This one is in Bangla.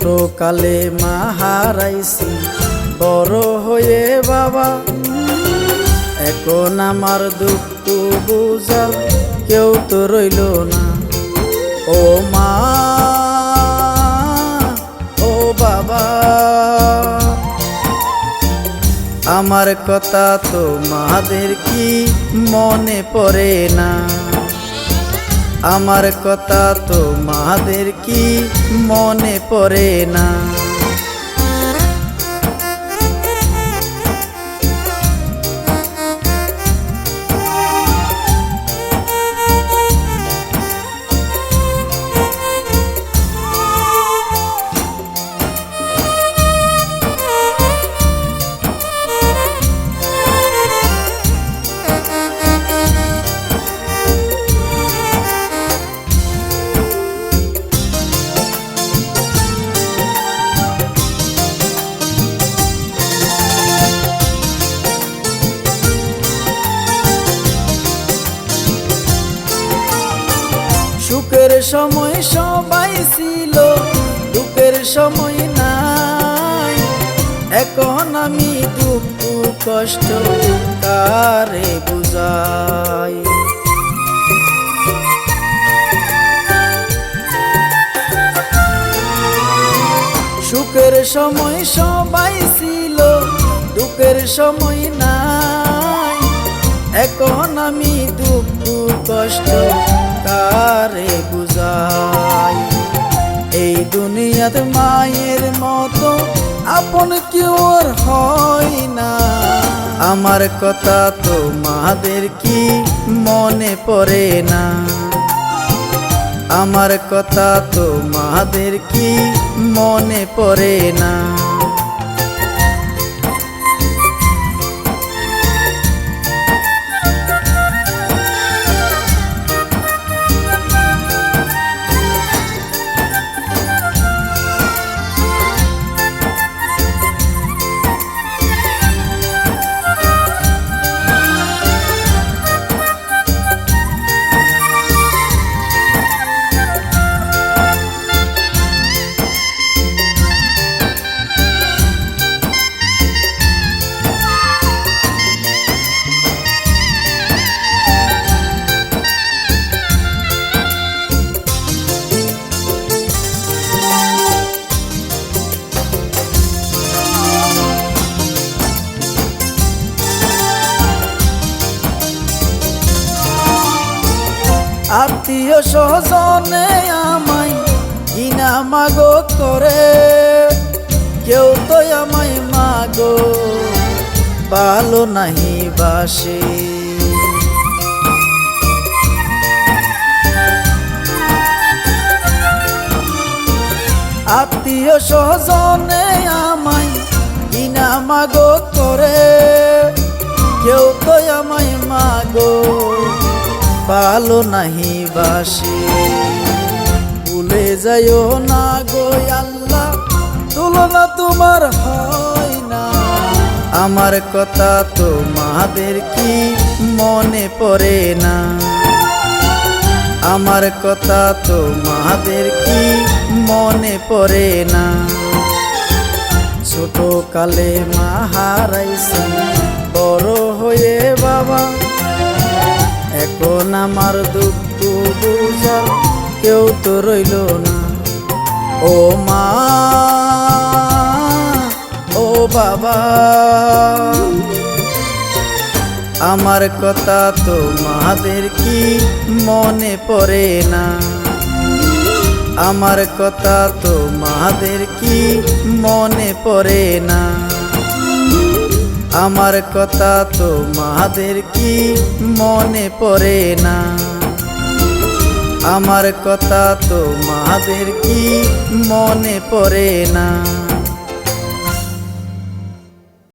ছোট কালে মা হারাইছি। বড় হয়ে বাবা, এখন আমার দুঃখ বুঝার কেউ তো রইল না। ও মা, ও বাবা, আমার কথা তো মাদের কি মনে পড়ে না? আমার কথা তো মাদের কি মনে পড়ে না? সুখের সময় সবাই ছিল, দুঃখের সময় নাই। এখন আমি দুঃখ, কষ্ট কারে বুঝাই। সুখের সময় সবাই ছিল, দুঃখের সময় নাই। এখন আমি দুঃখ, কষ্ট কারে বুঝাই। এই দুনিয়াত মায়ের মতো আপন কেউ আর হয় না। আমার কথা তো মাদের কি মনে পড়ে না? আমার কথা তো মাদের কি মনে পড়ে না? আত্মীয় স্বজনে আমায় কিনা মাগো করে। কেউ তো আমায় মাগো ভালো নাহি বাসে। আত্মীয় স্বজনে আমায় কিনা মাগো করে। কেউ তো আমায় মাগো। ভালো নাহি বাসে। ভুলে যাইও না গো আল্লাহ, তুলনা তোমার হয় না। আমার কথা তো মাদের কি মনে পড়ে না? আমার কথা তো মাদের কি মনে পড়ে না? ছোট কালে মা হারাইছি, বড় হয়ে বাবা এখন আমার দুঃখ বুঝা কেউ তো রইল না। ও মা, ও বাবা, আমার কথা তো মাদের কি মনে পড়ে না? আমার কথা তো মাদের কি মনে পড়ে না? আমার কথা তো মাদের কি মনে পড়ে না? আমার কথা তো মাদের কি মনে পড়ে না?